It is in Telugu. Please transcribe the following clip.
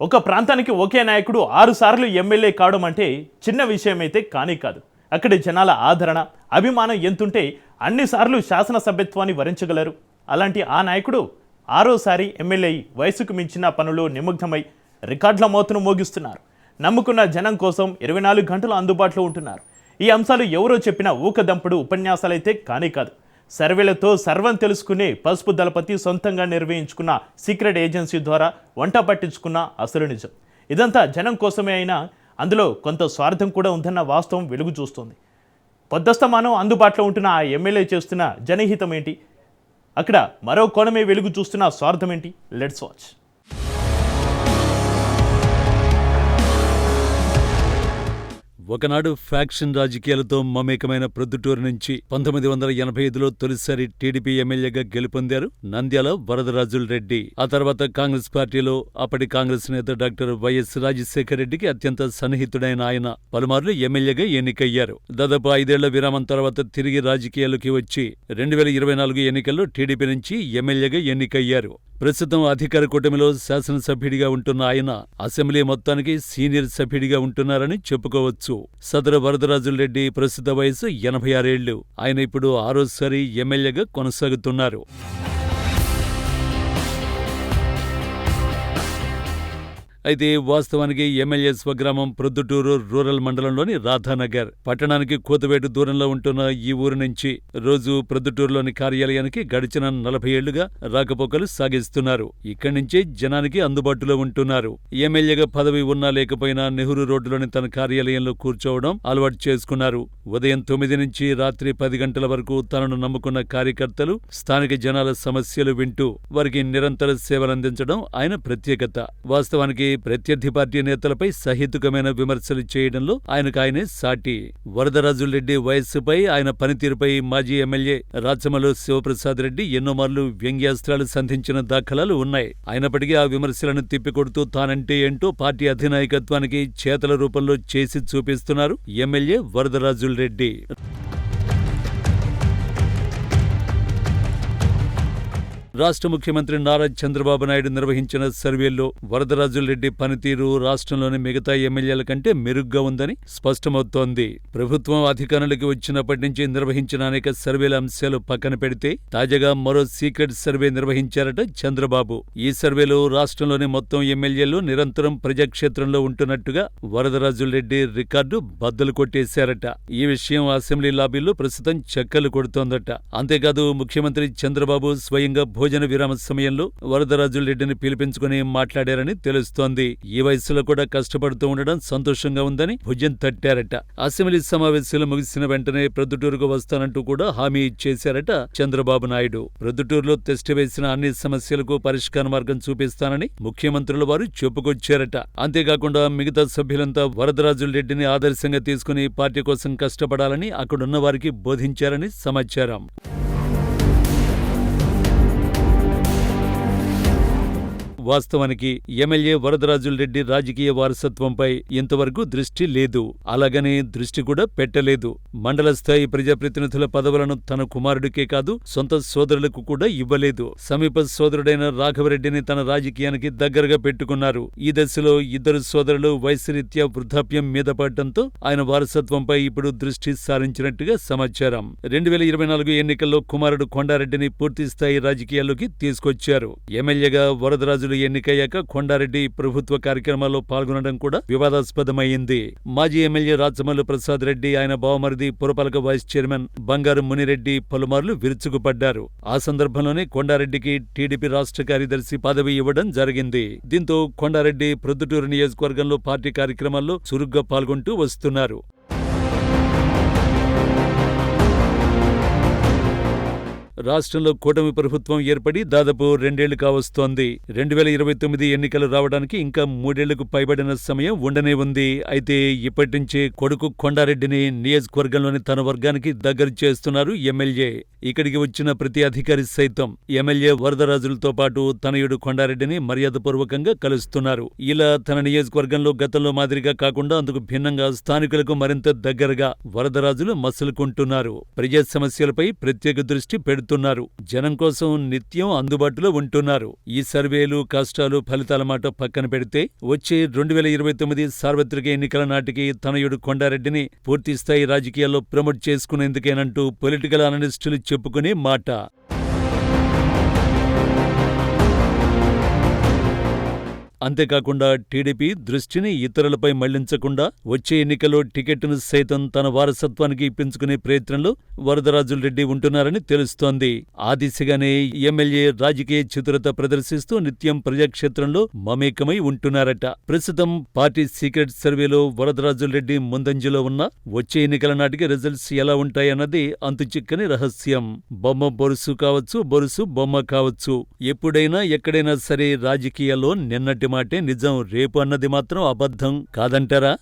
ఒక ప్రాంతానికి ఒకే నాయకుడు ఆరు సార్లు ఎమ్మెల్యే కావడం అంటే చిన్న విషయం అయితే కానీ కాదు. అక్కడి జనాల ఆదరణ అభిమానం ఎంతుంటే అన్నిసార్లు శాసనసభ్యత్వాన్ని వరించగలరు. అలాంటి ఆ నాయకుడు ఆరోసారి ఎమ్మెల్యే వయసుకు మించిన పనులు నిమగ్నమై రికార్డుల మోతను మోగిస్తున్నారు. నమ్ముకున్న జనం కోసం ఇరవై నాలుగు గంటలు అందుబాటులో ఉంటున్నారు. ఈ అంశాలు ఎవరో చెప్పిన ఊకదంపుడు ఉపన్యాసాలైతే కానీ కాదు. సర్వేలతో సర్వం తెలుసుకునే పసుపు దళపతి సొంతంగా నిర్వహించుకున్న సీక్రెట్ ఏజెన్సీ ద్వారా వంట పట్టించుకున్న అసలు నిజం. ఇదంతా జనం కోసమే అయినా అందులో కొంత స్వార్థం కూడా ఉందన్న వాస్తవం వెలుగు చూస్తుంది. పొద్దస్తమానం అందుబాటులో ఉంటున్న ఆ ఎమ్మెల్యే చేస్తున్న జనహితం ఏంటి అక్కడ మరో కోణమే వెలుగు చూస్తున్న స్వార్థం ఏంటి లెట్స్ వాచ్ ఒకనాడు ఫ్యాక్షన్ రాజకీయాలతో మమేకమైన ప్రొద్దుటూరు నుంచి పంతొమ్మిది వందల ఎనభై ఐదులో తొలిసారి టీడీపీ ఎమ్మెల్యేగా గెలుపొందారు నంద్యాల వరదరాజుల రెడ్డి. ఆ తర్వాత కాంగ్రెస్ పార్టీలో అప్పటి కాంగ్రెస్ నేత డాక్టర్ వైఎస్ రాజశేఖర రెడ్డికి అత్యంత సన్నిహితుడైన ఆయన పలుమార్లు ఎమ్మెల్యేగా ఎన్నికయ్యారు. దాదాపు ఐదేళ్ళ విరామం తర్వాత తిరిగి రాజకీయాల్లోకి వచ్చి రెండు వేల ఇరవై నాలుగు ఎన్నికల్లో టీడీపీ నుంచి ఎమ్మెల్యేగా ఎన్నికయ్యారు. ప్రస్తుతం అధికార కూటమిలో శాసనసభ్యుడిగా ఉంటున్న ఆయన అసెంబ్లీ మొత్తానికి సీనియర్ సభ్యుడిగా ఉంటున్నారని చెప్పుకోవచ్చు. సదర వరదరాజులరెడ్డి ప్రస్తుత వయసు ఎనభై ఆరేళ్ళు ఆయన ఇప్పుడు ఆరోసారి ఎమ్మెల్యేగా కొనసాగుతున్నారు. అయితే వాస్తవానికి ఎమ్మెల్యే స్వగ్రామం ప్రొద్దుటూరు రూరల్ మండలంలోని రాధానగర్. పట్టణానికి కోతవేటు దూరంలో ఉంటున్న ఈ ఊరు నుంచి రోజు ప్రొద్దుటూరులోని కార్యాలయానికి గడిచిన నలభై ఏళ్ళుగా రాకపోకలు సాగిస్తున్నారు. ఇక్కడి నుంచే జనానికి అందుబాటులో ఉంటున్నారు. ఎమ్మెల్యేగా పదవి ఉన్నా లేకపోయినా నెహ్రూ రోడ్డులోని తన కార్యాలయంలో కూర్చోవడం అలవాటు చేసుకున్నారు. ఉదయం తొమ్మిది నుంచి రాత్రి పది గంటల వరకు తనను నమ్ముకున్న కార్యకర్తలు స్థానిక జనాల సమస్యలు వింటూ వారికి నిరంతర సేవలందించడం ఆయన ప్రత్యేకత. వాస్తవానికి ప్రత్యర్థి పార్టీ నేతలపై సహేతుకమైన విమర్శలు చేయడంలో ఆయనకు ఆయనే సాటి. వరదరాజులరెడ్డి వయస్సుపై ఆయన పనితీరుపై మాజీ ఎమ్మెల్యే రాచమలు శివప్రసాద్ రెడ్డి ఎన్నో మార్లు వ్యంగ్యాస్త్రాలు సంధించిన దాఖలాలు ఉన్నాయి. అయినప్పటికీ ఆ విమర్శలను తిప్పికొడుతూ తానంటే ఏంటో పార్టీ అధినాయకత్వానికి చేతల రూపంలో చేసి చూపిస్తున్నారు ఎమ్మెల్యే వరదరాజులరెడ్డి రాష్ట్ర ముఖ్యమంత్రి నారా చంద్రబాబు నాయుడు నిర్వహించిన సర్వేల్లో వరదరాజులరెడ్డి పనితీరు రాష్ట్రంలోని మిగతా ఎమ్మెల్యేల కంటే మెరుగ్గా ఉందని స్పష్టమవుతోంది. ప్రభుత్వం అధికారంలోకి వచ్చినప్పటి నుంచి నిర్వహించిన అనేక సర్వేల అంశాలు పక్కన పెడితే తాజాగా మరో సీక్రెట్ సర్వే నిర్వహించారట చంద్రబాబు. ఈ సర్వేలో రాష్ట్రంలోని మొత్తం ఎమ్మెల్యేలు నిరంతరం ప్రజాక్షేత్రంలో ఉంటున్నట్టుగా వరదరాజులరెడ్డి రికార్డు బద్దలు కొట్టేశారట. ఈ విషయం అసెంబ్లీ లాబీలో ప్రస్తుతం చక్కలు కొడుతోందట. అంతేకాదు ముఖ్యమంత్రి చంద్రబాబు స్వయంగా భోజనం విరామ సమయంలో వరదరాజులరెడ్డిని పిలిపించుకుని మాట్లాడారని తెలుస్తోంది. ఈ వయసులో కూడా కష్టపడుతూ ఉండడం సంతోషంగా ఉందని భుజం తట్టారట. అసెంబ్లీ సమావేశాలు ముగిసిన వెంటనే ప్రొద్దుటూరుకు వస్తానంటూ కూడా హామీ ఇచ్చేశారట చంద్రబాబు నాయుడు. ప్రొద్దుటూరులో తెస్టివేసిన అన్ని సమస్యలకు పరిష్కార మార్గం చూపిస్తానని ముఖ్యమంత్రుల వారు చెప్పుకొచ్చారట. అంతేకాకుండా మిగతా సభ్యులంతా వరదరాజులరెడ్డిని ఆదర్శంగా తీసుకుని పార్టీ కోసం కష్టపడాలని అక్కడున్న వారికి బోధించారని సమాచారం. వాస్తవానికి ఎమ్మెల్యే వరదరాజులరెడ్డి రాజకీయ వారసత్వంపై ఇంతవరకు దృష్టి లేదు. అలాగనే దృష్టి కూడా పెట్టలేదు. మండల స్థాయి ప్రజాప్రతినిధుల పదవులను తన కుమారుడికే కాదు సొంత సోదరులకు కూడా ఇవ్వలేదు. సమీప సోదరుడైన రాఘవరెడ్డిని తన రాజకీయానికి దగ్గరగా పెట్టుకున్నారు. ఈ దశలో ఇద్దరు సోదరులు వయసురీత్యా వృద్ధాప్యం మీద పడటంతో ఆయన వారసత్వంపై ఇప్పుడు దృష్టి సారించినట్టుగా సమాచారం. రెండు వేల ఇరవై నాలుగు ఎన్నికల్లో కుమారుడు కొండారెడ్డిని పూర్తి స్థాయి రాజకీయాల్లోకి తీసుకొచ్చారు. ఎమ్మెల్యేగా వరదరాజులు ఎన్నికయ్యాక కొండారెడ్డి ప్రభుత్వ కార్యక్రమాల్లో పాల్గొనడం కూడా వివాదాస్పదమైంది. మాజీ ఎమ్మెల్యే రాచమల్లు ప్రసాద్ రెడ్డి ఆయన బావమరిది పురపాలక వైస్ చైర్మన్ బంగారు మునిరెడ్డి పలుమార్లు విరుచుకుపడ్డారు. ఆ సందర్భంలోనే కొండారెడ్డికి టీడీపీ రాష్ట్ర కార్యదర్శి పదవి ఇవ్వడం జరిగింది. దీంతో కొండారెడ్డి ప్రొద్దుటూరు నియోజకవర్గంలో పార్టీ కార్యక్రమాల్లో చురుగ్గా పాల్గొంటూ వస్తున్నారు. రాష్ట్రంలో కూటమి ప్రభుత్వం ఏర్పడి దాదాపు రెండేళ్ళు కావస్తోంది. రెండు వేల ఇరవై తొమ్మిది ఎన్నికలు రావడానికి ఇంకా మూడేళ్ళకు పైబడిన సమయం ఉండనే ఉంది. అయితే ఇప్పటి నుంచే కొడుకు కొండారెడ్డిని నియోజకవర్గంలోని తన వర్గానికి దగ్గర చేస్తున్నారు ఎమ్మెల్యే. ఇక్కడికి వచ్చిన ప్రతి అధికారి సైతం ఎమ్మెల్యే వరదరాజులతో పాటు తనయుడు కొండారెడ్డిని మర్యాదపూర్వకంగా కలుస్తున్నారు. ఇలా తన నియోజకవర్గంలో గతంలో మాదిరిగా కాకుండా అందుకు భిన్నంగా స్థానికులకు మరింత దగ్గరగా వరదరాజులు మసులుకుంటున్నారు. ప్రజా సమస్యలపై ప్రత్యేక దృష్టి పెడుతున్నారు వెళ్తున్నారు జనం కోసం నిత్యం అందుబాటులో ఉంటున్నారు. ఈ సర్వేలు కష్టాలు ఫలితాల మాట పక్కన పెడితే వచ్చే రెండు వేల ఇరవై తొమ్మిది సార్వత్రిక ఎన్నికల నాటికి తనయుడు కొండారెడ్డిని పూర్తిస్థాయి రాజకీయాల్లో ప్రమోట్ చేసుకునేందుకేనంటూ పొలిటికల్ అనలిస్టులు చెప్పుకునే మాట. అంతేకాకుండా టీడీపీ దృష్టిని ఇతరులపై మళ్ళించకుండా వచ్చే ఎన్నికల్లో టికెట్ను సైతం తన వారసత్వానికి ఇప్పించుకునే ప్రయత్నంలో వరదరాజుల రెడ్డి ఉంటున్నారని తెలుస్తోంది. ఆ దిశగానే ఎమ్మెల్యే రాజకీయ చతురత ప్రదర్శిస్తూ నిత్యం ప్రజాక్షేత్రంలో మమేకమై ఉంటున్నారట. ప్రస్తుతం పార్టీ సీక్రెట్ సర్వేలో వరదరాజుల రెడ్డి ముందంజలో ఉన్న వచ్చే ఎన్నికల నాటికి రిజల్ట్స్ ఎలా ఉంటాయన్నది అంతుచిక్కని రహస్యం. బొమ్మ బొరుసు కావచ్చు బొరుసు బొమ్మ కావచ్చు. ఎప్పుడైనా ఎక్కడైనా సరే రాజకీయాల్లో నిన్నటి మాటే నిజం రేపు అన్నది మాత్రం అబద్ధం కాదంటారా?